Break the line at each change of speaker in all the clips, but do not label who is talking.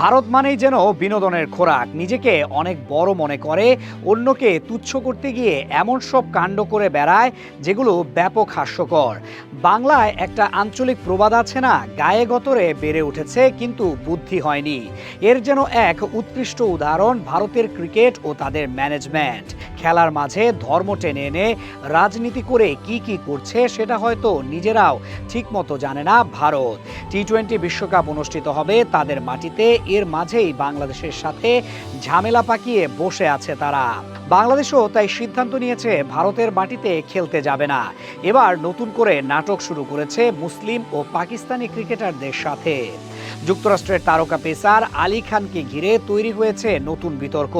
ভারত মানেই যেন বিনোদনের খোরাক। নিজেকে অনেক বড় মনে করে, অন্যকে তুচ্ছ করতে গিয়ে এমন সব কাণ্ড করে বেড়ায়, যেগুলো ব্যাপক হাস্যকর। বাংলায় একটা আঞ্চলিক প্রবাদ আছে না, গায়ে গতরে বেড়ে উঠেছে, কিন্তু বুদ্ধি হয়নি। এর যেন এক উৎকৃষ্ট উদাহরণ ভারতের ক্রিকেট ও তাদের ম্যানেজমেন্ট। খেলার মাঝে ধর্ম টেনে এনে রাজনীতি করে কি কি করছে, সেটা হয়তো নিজেরাও ঠিকমতো জানে না ভারত। টি টোয়েন্টি বিশ্বকাপ অনুষ্ঠিত হবে তাদের মাটিতে এর মাঝেই বাংলাদেশের সাথে ঝামেলা পাকিয়ে বসে আছে তারা। বাংলাদেশও তাই সিদ্ধান্ত নিয়েছে ভারতের মাটিতে খেলতে যাবে না। এবার নতুন করে নাটক শুরু করেছে মুসলিম ও পাকিস্তানি ক্রিকেটারদের সাথে। যুক্তরাষ্ট্রের তারকা পেসার আলী খানকে ঘিরে তৈরি হয়েছে নতুন বিতর্ক।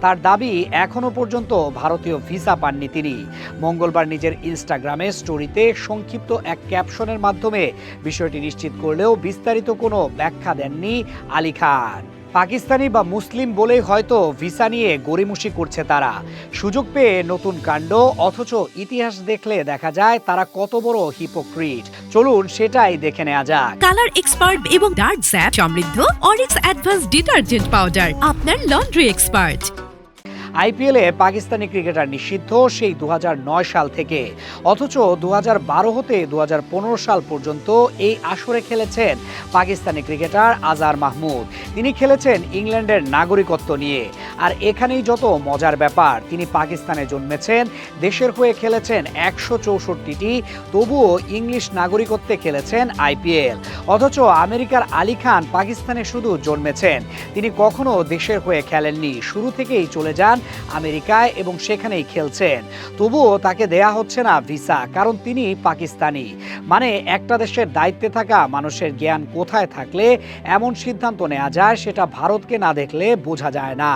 তার দাবি এখনও পর্যন্ত ভারতীয় ভিসা পাননি তিনি। মঙ্গলবার নিজের ইনস্টাগ্রামে স্টোরিতে সংক্ষিপ্ত এক ক্যাপশনের মাধ্যমে বিষয়টি নিশ্চিত করলেও বিস্তারিত কোনো ব্যাখ্যা দেননি আলী খান। পাকিস্তানি বা মুসলিম বলেই হয়তো ভিসা নিয়ে গড়িমসি করছে তারা। সুযোগ পেয়ে নতুন কাণ্ড, অথচ ইতিহাস দেখলে দেখা যায় তারা কত বড় হিপোক্রিট। চলুন সেটাই দেখে নেওয়া যাক।
কালার এক্সপার্ট এবং ডার্ক স্যাপ সমৃদ্ধ অরিক্স অ্যাডভান্স ডিটারজেন্ট পাউডার আপনার লন্ড্রি এক্সপার্ট।
আইপিএলে পাকিস্তানি ক্রিকেটার নিষিদ্ধ সেই দু হাজার নয় সাল থেকে। অথচ দু হাজার বারো হতে দু হাজার পনেরো সাল পর্যন্ত এই আসরে খেলেছেন পাকিস্তানি ক্রিকেটার আজার মাহমুদ। তিনি খেলেছেন ইংল্যান্ডের নাগরিকত্ব নিয়ে। আর এখানেই যত মজার ব্যাপার, তিনি পাকিস্তানে জন্মেছেন, দেশের হয়ে খেলেছেন একশো চৌষট্টিটি, তবুও ইংলিশ নাগরিকত্বে খেলেছেন আইপিএল। অথচ আমেরিকার আলী খান পাকিস্তানে শুধু জন্মেছেন। তিনি কখনো দেশের হয়ে খেলেননি, শুরু থেকেই চলে যান আমেরিকায় এবং সেখানেই খেলছেন। তবুও তাকে দেয়া হচ্ছে না ভিসা, কারণ তিনি পাকিস্তানি। মানে একটা দেশের দায়িত্বে থাকা মানুষের জ্ঞান কোথায় থাকলে এমন সিদ্ধান্ত নেওয়া যায় সেটা ভারতকে না দেখলে বোঝা যায় না।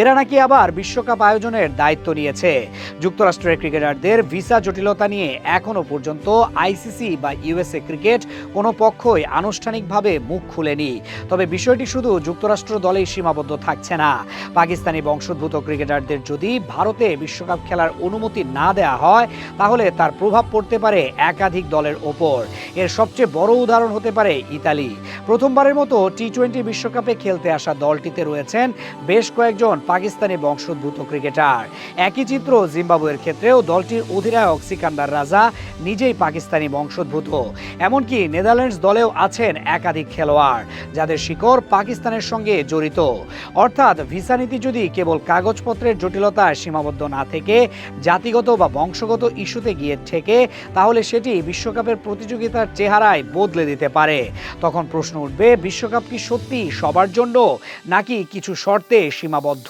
এরা নাকি আবার বিশ্বকাপ আয়োজনের দায়িত্ব নিয়েছে। যুক্তরাষ্ট্রের ক্রিকেটারদের ভিসা জটিলতা নিয়ে এখনও পর্যন্ত আইসিসি বা ইউএসএ ক্রিকেট কোনো পক্ষই আনুষ্ঠানিকভাবে মুখ খুলেনি। তবে বিষয়টি শুধু যুক্তরাষ্ট্র দলেই সীমাবদ্ধ থাকছে না। পাকিস্তানি বংশোদ্ভূত ক্রিকেটারদের যদি ভারতে বিশ্বকাপ খেলার অনুমতি না দেয়া হয়, তাহলে তার প্রভাব পড়তে পারে একাধিক দলের ওপর। এর সবচেয়ে বড় উদাহরণ হতে পারে ইতালি। প্রথমবারের মতো টি টোয়েন্টি বিশ্বকাপে খেলতে আসা দলটিতে রয়েছেন বেশ কয়েকজন পাকিস্তানি বংশোদ্ভূত ক্রিকেটার। একই চিত্র জিম্বাবুয়ের ক্ষেত্রেও দলটির অধিনায়ক সিকান্দার রাজা নিজেই পাকিস্তানি বংশোদ্ভূত। এমনকি নেদারল্যান্ডস দলেও আছেন একাধিক খেলোয়াড়, যাদের শিকড় পাকিস্তানের সঙ্গে জড়িত। অর্থাৎ ভিসা নীতি যদি কেবল কাগজপত্রের জটিলতায় সীমাবদ্ধ না থেকে জাতিগত বা বংশগত ইস্যুতে গিয়ে ঠেকে, তাহলে সেটি বিশ্বকাপের প্রতিযোগিতার চেহারায় বদলে দিতে পারে। তখন প্রশ্ন উঠবে, বিশ্বকাপ কি সত্যি সবার জন্য নাকি কিছু শর্তে সীমাবদ্ধ?